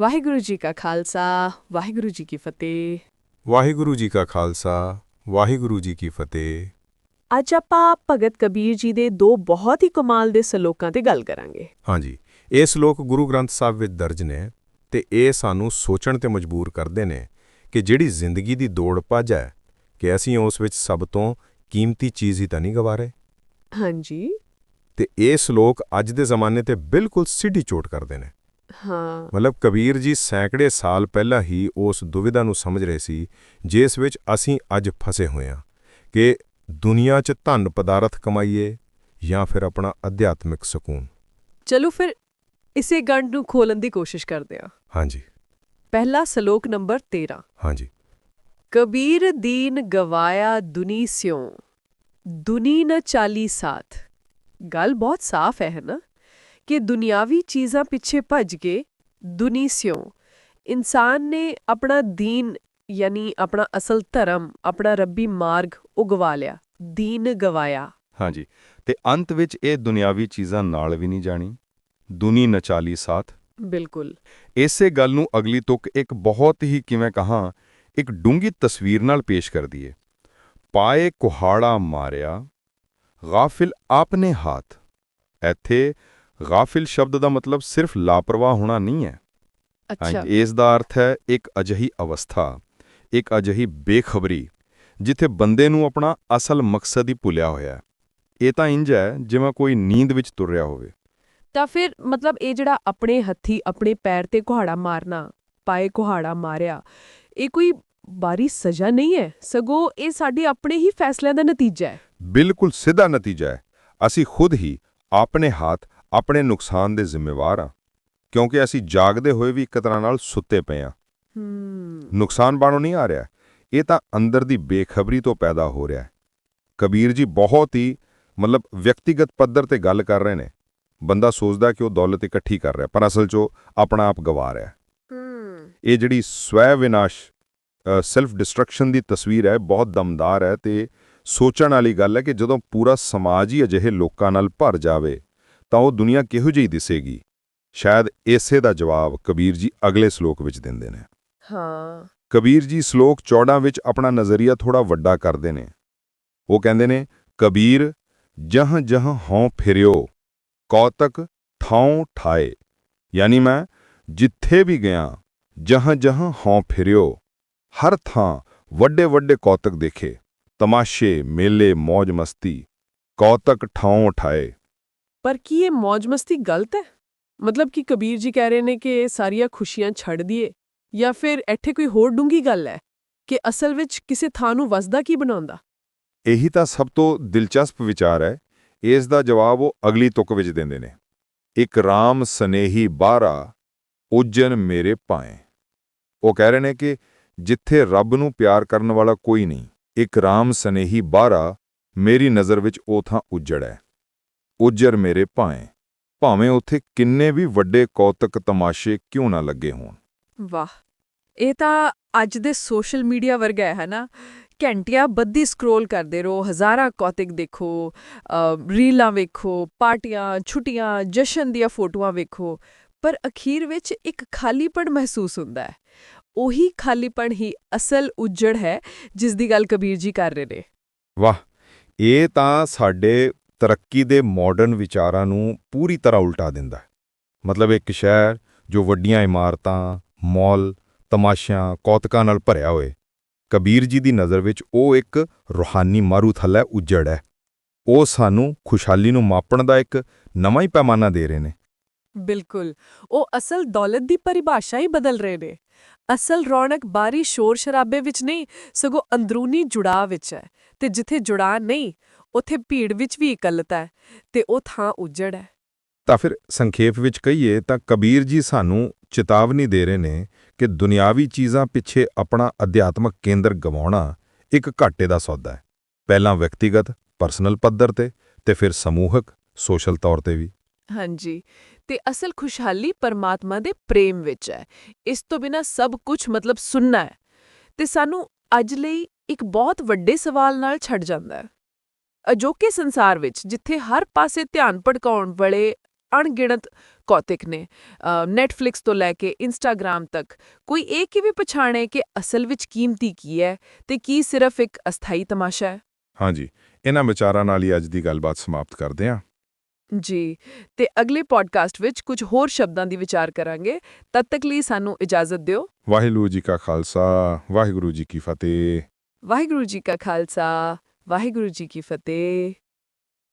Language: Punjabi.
ਵਾਹਿਗੁਰੂ ਜੀ ਕਾ ਖਾਲਸਾ ਵਾਹਿਗੁਰੂ ਜੀ ਕੀ ਫਤਿਹ। ਵਾਹਿਗੁਰੂ ਜੀ ਕਾ ਖਾਲਸਾ ਵਾਹਿਗੁਰੂ ਜੀ ਕੀ ਫਤਿਹ। ਅੱਜ ਆਪਾਂ ਭਗਤ ਕਬੀਰ ਜੀ ਦੇ ਦੋ ਬਹੁਤ ਹੀ ਕਮਾਲ ਦੇ ਸਲੋਕਾਂ ਤੇ ਗੱਲ ਕਰਾਂਗੇ। ਹਾਂਜੀ ਇਹ ਸ਼ਲੋਕ ਗੁਰੂ ਗ੍ਰੰਥ ਸਾਹਿਬ ਵਿੱਚ ਦਰਜ ਨੇ ਤੇ ਇਹ ਸਾਨੂੰ ਸੋਚਣ ਤੇ ਮਜਬੂਰ ਕਰਦੇ ਨੇ ਕਿ ਜਿਹੜੀ ਜ਼ਿੰਦਗੀ ਦੀ ਦੌੜ ਭੱਜ ਹੈ ਕਿ ਅਸੀਂ ਉਸ ਵਿੱਚ ਸਭ ਤੋਂ ਕੀਮਤੀ ਚੀਜ਼ ਹੀ ਤਾਂ ਨਹੀਂ ਗਵਾ ਰਹੇ ਹਾਂਜੀ। ਤੇ ਇਹ ਸ਼ਲੋਕ ਅੱਜ ਦੇ ਜ਼ਮਾਨੇ ਤੇ ਬਿਲਕੁਲ ਸਿੱਧੀ ਚੋਟ ਕਰਦੇ ਨੇ। ਹਾਂ। ਮਤਲਬ ਕਬੀਰ ਜੀ ਸੈਂਕੜੇ ਸਾਲ ਪਹਿਲਾਂ ਹੀ ਉਸ ਦੁਵਿਧਾ ਨੂੰ ਸਮਝ ਰਹੇ ਸੀ ਜਿਸ ਵਿੱਚ ਅਸੀਂ ਅੱਜ ਫਸੇ ਹੋਏ ਹਾਂ ਕਿ ਦੁਨੀਆ 'ਚ ਧਨ ਪਦਾਰਥ ਕਮਾਈਏ ਜਾਂ ਫਿਰ ਆਪਣਾ ਅਧਿਆਤਮਿਕ ਸਕੂਨ। ਚਲੋ ਫਿਰ ਇਸੇ ਗੰਢ ਨੂੰ ਖੋਲਣ ਦੀ ਕੋਸ਼ਿਸ਼ ਕਰਦੇ ਹਾਂ। ਹਾਂਜੀ। ਪਹਿਲਾ ਸ਼ਲੋਕ ਨੰਬਰ 13 ਹਾਂਜੀ। ਕਬੀਰ ਦੀਨ ਗਵਾਇਆ ਦੁਨੀ ਸਿਉ ਦੁਨੀ ਨ ਚਾਲੀ ਸਾਥ। ਗੱਲ ਬਹੁਤ ਸਾਫ਼ ਹੈ ਨਾ? ਕਿ ਦੁਨਿਆਵੀ ਚੀਜ਼ਾਂ ਪਿੱਛੇ ਭੱਜ ਕੇ ਦੁਨੀ ਸਿਉ। ਇਨਸਾਨ ਨੇ ਆਪਣਾ ਦੀਨ ਯਾਨੀ ਆਪਣਾ ਅਸਲ ਧਰਮ ਆਪਣਾ ਰੱਬੀ ਮਾਰਗ ਉਹ ਗਵਾ ਲਿਆ ਦੀਨ ਗਵਾਇਆ। ਹਾਂਜੀ ਤੇ ਅੰਤ ਵਿੱਚ ਇਹ ਦੁਨਿਆਵੀ ਚੀਜ਼ਾਂ ਨਾਲ ਵੀ ਨਹੀਂ ਜਾਣੀ ਦੁਨੀ ਨਚਾਲੀ ਸਾਥ। ਬਿਲਕੁਲ। ਇਸੇ ਗੱਲ ਨੂੰ ਅਗਲੀ ਤੁਕ ਇੱਕ ਬਹੁਤ ਹੀ ਕਿਵੇਂ ਕਹਾਂ ਇੱਕ ਡੂੰਗੀ ਤਸਵੀਰ ਨਾਲ ਪੇਸ਼ ਕਰਦੀ ਏ। ਪਾਏ ਕੁਹਾੜਾ ਮਾਰਿਆ ਗਾਫਿਲ ਆਪਨੇ ਹੱਥ ਇੱਥੇ ਗਾਫਿਲ ਸ਼ਬਦ ਦਾ ਮਤਲਬ ਸਿਰਫ ਲਾਪਰਵਾਹ ਹੋਣਾ ਨਹੀਂ ਹੈ। ਅੱਛਾ। ਇਸ ਦਾ ਅਰਥ ਹੈ ਇੱਕ ਅਜਿਹੀ ਅਵਸਥਾ ਇੱਕ ਅਜਿਹੀ ਬੇਖਬਰੀ ਜਿੱਥੇ ਬੰਦੇ ਨੂੰ ਆਪਣਾ ਅਸਲ ਮਕਸਦ ਹੀ ਭੁੱਲਿਆ ਹੋਇਆ ਹੈ। ਇਹ ਤਾਂ ਇੰਜ ਹੈ ਜਿਵੇਂ ਕੋਈ ਨੀਂਦ ਵਿੱਚ ਤੁਰ ਰਿਹਾ ਹੋਵੇ। ਤਾਂ ਫਿਰ ਮਤਲਬ ਇਹ ਜਿਹੜਾ ਆਪਣੇ ਹੱਥੀ ਆਪਣੇ ਪੈਰ ਤੇ ਕੁਹਾੜਾ ਮਾਰਨਾ ਪਾਏ ਕੁਹਾੜਾ ਮਾਰਿਆ ਇਹ ਕੋਈ ਬਾਰੀ ਸਜ਼ਾ ਨਹੀਂ ਹੈ? ਸਗੋਂ ਇਹ ਸਾਡੇ ਆਪਣੇ ਹੀ ਫੈਸਲਿਆਂ ਦਾ ਨਤੀਜਾ ਹੈ। ਬਿਲਕੁਲ ਸਿੱਧਾ ਨਤੀਜਾ ਹੈ। ਅਸੀਂ ਖੁਦ ਹੀ ਆਪਣੇ ਹੱਥ ਆਪਣੇ ਨੁਕਸਾਨ ਦੇ ਜ਼ਿੰਮੇਵਾਰ ਹਾਂ ਕਿਉਂਕਿ ਅਸੀਂ ਜਾਗਦੇ ਹੋਏ ਵੀ ਇੱਕ ਤਰ੍ਹਾਂ ਨਾਲ ਸੁੱਤੇ ਪਏ ਹੂੰ। ਨੁਕਸਾਨ ਬਾਣੋਂ ਨਹੀਂ ਆ ਰਿਹਾ। ਇਹ ਤਾਂ ਅੰਦਰ ਦੀ ਬੇਖਬਰੀ ਤੋਂ ਪੈਦਾ ਹੋ ਰਿਹਾ ਹੈ। ਕਬੀਰ ਜੀ ਬਹੁਤ ਹੀ ਮਤਲਬ ਵਿਅਕਤੀਗਤ ਪੱਧਰ ਤੇ ਗੱਲ ਕਰ ਰਹੇ ਨੇ। ਬੰਦਾ ਸੋਚਦਾ ਕਿ ਉਹ ਦੌਲਤ ਇਕੱਠੀ ਕਰ ਰਿਹਾ ਪਰ ਅਸਲ 'ਚ ਉਹ ਆਪਣਾ ਆਪ ਗਵਾ ਰਿਹਾ ਇਹ ਜਿਹੜੀ ਸਵੈ ਵਿਨਾਸ਼ ਸੈਲਫ ਡਿਸਟਰਕਸ਼ਨ ਦੀ ਤਸਵੀਰ ਹੈ ਬਹੁਤ ਦਮਦਾਰ ਹੈ ਤੇ ਸੋਚਣ ਵਾਲੀ ਗੱਲ ਹੈ ਕਿ ਜਦੋਂ ਪੂਰਾ ਸਮਾਜ ਹੀ ਅਜਿਹੇ ਲੋਕਾਂ ਨਾਲ ਭਰ ਜਾਵੇ ਤਾਂ ਉਹ ਦੁਨੀਆ ਕਿਹੋ ਜਿਹੀ ਦਿਸੇਗੀ? ਸ਼ਾਇਦ ਇਸੇ ਦਾ ਜਵਾਬ ਕਬੀਰ ਜੀ ਅਗਲੇ ਸ਼ਲੋਕ ਵਿੱਚ ਦਿੰਦੇ ਨੇ। ਹਾਂ। ਕਬੀਰ ਜੀ ਸ਼ਲੋਕ 14 ਵਿੱਚ ਆਪਣਾ ਨਜ਼ਰੀਆ ਥੋੜਾ ਵੱਡਾ ਕਰਦੇ ਨੇ। ਉਹ ਕਹਿੰਦੇ ਨੇ ਕਬੀਰ ਜਹ ਜਹ ਹਉ ਫਿਰਿਓ ਕੌਤਕ ਠਾਉ ਠਾਏ। ਯਾਨੀ ਮੈਂ ਜਿੱਥੇ ਵੀ ਗਿਆ ਜਹ ਜਹ ਹਉ ਫਿਰਿਓ ਹਰ ਥਾਂ ਵੱਡੇ ਵੱਡੇ ਕੌਤਕ ਦੇਖੇ ਤਮਾਸ਼ੇ ਮੇਲੇ ਮौज ਮਸਤੀ ਕੌਤਕ ਠਾਉ ਠਾਏ। ਪਰ ਕੀ ਇਹ ਮौज ਮਸਤੀ ਗਲਤ ਹੈ? ਮਤਲਬ ਕਿ ਕਬੀਰ ਜੀ ਕਹਿ ਰਹੇ ਨੇ ਕਿ ਇਹ ਸਾਰੀਆਂ ਖੁਸ਼ੀਆਂ ਛੱਡ ਦਈਏ ਜਾਂ ਫਿਰ ਇੱਥੇ ਕੋਈ ਹੋਰ ਡੂੰਗੀ ਗੱਲ ਹੈ ਕਿ ਅਸਲ ਵਿੱਚ ਕਿਸੇ ਥਾਂ ਨੂੰ ਵਸਦਾ ਕੀ ਬਣਾਉਂਦਾ? ਇਹੀ ਤਾਂ ਸਭ ਤੋਂ ਦਿਲਚਸਪ ਵਿਚਾਰ ਹੈ, ਇਸ ਦਾ ਜਵਾਬ ਉਹ ਅਗਲੀ ਤੁਕ ਵਿੱਚ ਦਿੰਦੇ ਨੇ। ਇੱਕ ਰਾਮ ਸਨੇਹੀ ਬਾਰਾ ਉਜਨ ਮੇਰੇ ਪਾਏ ਉਹ ਕਹਿ ਰਹੇ ਨੇ ਕਿ ਜਿੱਥੇ ਰੱਬ ਨੂੰ ਪਿਆਰ ਕਰਨ ਵਾਲਾ ਕੋਈ ਨਹੀਂ, ਇੱਕ ਰਾਮ ਸਨੇਹੀ ਬਾਰਾ ਮੇਰੀ ਨਜ਼ਰ ਵਿੱਚ ਉਹ ਥਾਂ ਉਜੜ ਹੈ। ਉਜਰ ਮੇਰੇ ਪਾਏ ਭਾਵੇਂ ਉੱਥੇ ਕਿੰਨੇ ਵੀ ਵੱਡੇ ਕੌਤਕ ਤਮਾਸ਼ੇ ਕਿਉਂ ਨਾ ਲੱਗੇ ਹੋਣ। ਵਾਹ ਇਹ ਤਾਂ ਅੱਜ ਦੇ ਸੋਸ਼ਲ ਮੀਡੀਆ ਵਰਗਾ ਹੈ ਹਨਾ? ਘੰਟਿਆਂ ਬੱਧੀ ਸਕਰੋਲ ਕਰਦੇ ਰਹੋ ਹਜ਼ਾਰਾਂ ਕੌਤਿਕ ਦੇਖੋ ਰੀਲਾਂ ਵੇਖੋ ਪਾਰਟੀਆਂ ਛੁੱਟੀਆਂ ਜਸ਼ਨ ਦੀਆਂ ਫੋਟੋਆਂ ਵੇਖੋ ਪਰ ਅਖੀਰ ਵਿੱਚ ਇੱਕ ਖਾਲੀਪਣ ਮਹਿਸੂਸ ਹੁੰਦਾ ਹੈ। ਉਹੀ ਖਾਲੀਪਣ ਹੀ ਅਸਲ ਉਜੜ ਹੈ ਜਿਸ ਦੀ ਗੱਲ ਕਬੀਰ ਜੀ ਕਰ ਰਹੇ ਨੇ। ਵਾਹ ਇਹ ਤਾਂ ਸਾਡੇ ਤਰੱਕੀ ਦੇ ਮਾਡਰਨ ਵਿਚਾਰਾਂ ਨੂੰ ਪੂਰੀ ਤਰ੍ਹਾਂ ਉਲਟਾ ਦਿੰਦਾ ਹੈ। ਮਤਲਬ ਇੱਕ ਸ਼ਹਿਰ ਜੋ ਵੱਡੀਆਂ ਇਮਾਰਤਾਂ, ਮਾਲ, ਤਮਾਸ਼ਿਆਂ, ਕੌਤਕਾਂ ਨਾਲ ਭਰਿਆ ਹੋਏ, ਕਬੀਰ ਜੀ ਦੀ ਨਜ਼ਰ ਵਿੱਚ ਉਹ ਇੱਕ ਰੂਹਾਨੀ ਮਾਰੂਥਲ ਉਜੜ ਹੈ। ਉਹ ਸਾਨੂੰ ਖੁਸ਼ਹਾਲੀ ਨੂੰ ਮਾਪਣ ਦਾ ਇੱਕ ਨਵਾਂ ਹੀ ਪੈਮਾਨਾ ਦੇ ਰਹੇ ਨੇ। ਬਿਲਕੁਲ। ਉਹ ਅਸਲ ਦੌਲਤ ਦੀ ਪਰਿਭਾਸ਼ਾ ਹੀ ਬਦਲ ਰਹੇ ਨੇ। ਅਸਲ ਰੌਣਕ ਬਾਰੀ ਸ਼ੋਰ ਸ਼ਰਾਬੇ ਵਿੱਚ ਨਹੀਂ, ਸਗੋਂ ਅੰਦਰੂਨੀ ਜੁੜਾਅ ਵਿੱਚ ਹੈ। ਤੇ ਜਿੱਥੇ ਜੁੜਾਅ ਨਹੀਂ ਉੱਥੇ ਭੀੜ ਵਿੱਚ ਵੀ ਇਕੱਲਤਾ ਹੈ ਤੇ ਉਹ ਥਾਂ ਉਜੜ ਹੈ। ਤਾਂ ਫਿਰ ਸੰਖੇਪ ਵਿੱਚ ਕਹੀਏ ਤਾਂ ਕਬੀਰ ਜੀ ਸਾਨੂੰ ਚੇਤਾਵਨੀ ਦੇ ਰਹੇ ਨੇ ਕਿ ਦੁਨਿਆਵੀ ਚੀਜ਼ਾਂ ਪਿੱਛੇ ਆਪਣਾ ਅਧਿਆਤਮਕ ਕੇਂਦਰ ਗਵਾਉਣਾ ਇੱਕ ਘਾਟੇ ਦਾ ਸੌਦਾ ਹੈ। ਪਹਿਲਾਂ ਵਿਅਕਤੀਗਤ ਪਰਸਨਲ ਪੱਧਰ ਤੇ ਤੇ ਫਿਰ ਸਮੂਹਕ ਸੋਸ਼ਲ ਤੌਰ ਤੇ ਵੀ। ਹਾਂਜੀ ਤੇ ਅਸਲ ਖੁਸ਼ਹਾਲੀ ਪਰਮਾਤਮਾ ਦੇ ਪ੍ਰੇਮ ਵਿੱਚ ਹੈ। ਇਸ ਤੋਂ ਬਿਨਾ ਸਭ ਕੁਝ ਮਤਲਬ ਸੁਣਨਾ ਹੈ। ਤੇ ਸਾਨੂੰ ਅੱਜ ਲਈ ਇੱਕ ਬਹੁਤ ਵੱਡੇ ਸਵਾਲ ਨਾਲ ਛੱਡ ਜਾਂਦਾ ਹੈ। ਅਜੋਕੇ ਸੰਸਾਰ ਵਿੱਚ ਜਿੱਥੇ ਹਰ ਪਾਸੇ ਧਿਆਨ ਭਟਕਾਉਣ ਵਾਲੇ ਅਣਗਿਣਤ ਕੌਤਿਕ ਨੇ ਨੈਟਫਲਿਕਸ ਤੋਂ ਲੈ ਕੇ ਇੰਸਟਾਗ੍ਰam ਤੱਕ ਕੋਈ ਇਹ ਕਿਵੇਂ ਪਛਾਣੇ ਕਿ ਅਸਲ ਵਿੱਚ ਕੀਮਤੀ ਕੀ ਹੈ ਤੇ ਕੀ ਸਿਰਫ ਇੱਕ ਅਸਥਾਈ ਤਮਾਸ਼ਾ ਹੈ? ਹਾਂਜੀ ਇਹਨਾਂ ਵਿਚਾਰਾਂ ਨਾਲ ਹੀ ਅੱਜ ਦੀ ਗੱਲਬਾਤ ਸਮਾਪਤ ਕਰਦੇ ਹਾਂ। ਜੀ ਤੇ ਅਗਲੇ ਪੋਡਕਾਸਟ ਵਿੱਚ ਕੁਝ ਹੋਰ ਸ਼ਬਦਾਂ ਦੀ ਵਿਚਾਰ ਕਰਾਂਗੇ। ਤਦ ਤੱਕ ਲਈ ਸਾਨੂੰ ਇਜਾਜ਼ਤ ਦਿਓ। ਵਾਹਿਗੁਰੂ ਜੀ ਕਾ ਖਾਲਸਾ ਵਾਹਿਗੁਰੂ ਜੀ ਕੀ ਫਤਿਹ। ਵਾਹਿਗੁਰੂ ਜੀ ਕਾ ਖਾਲਸਾ। ਵਾਹਿਗੁਰੂ ਜੀ ਕੀ ਫਤਿਹ।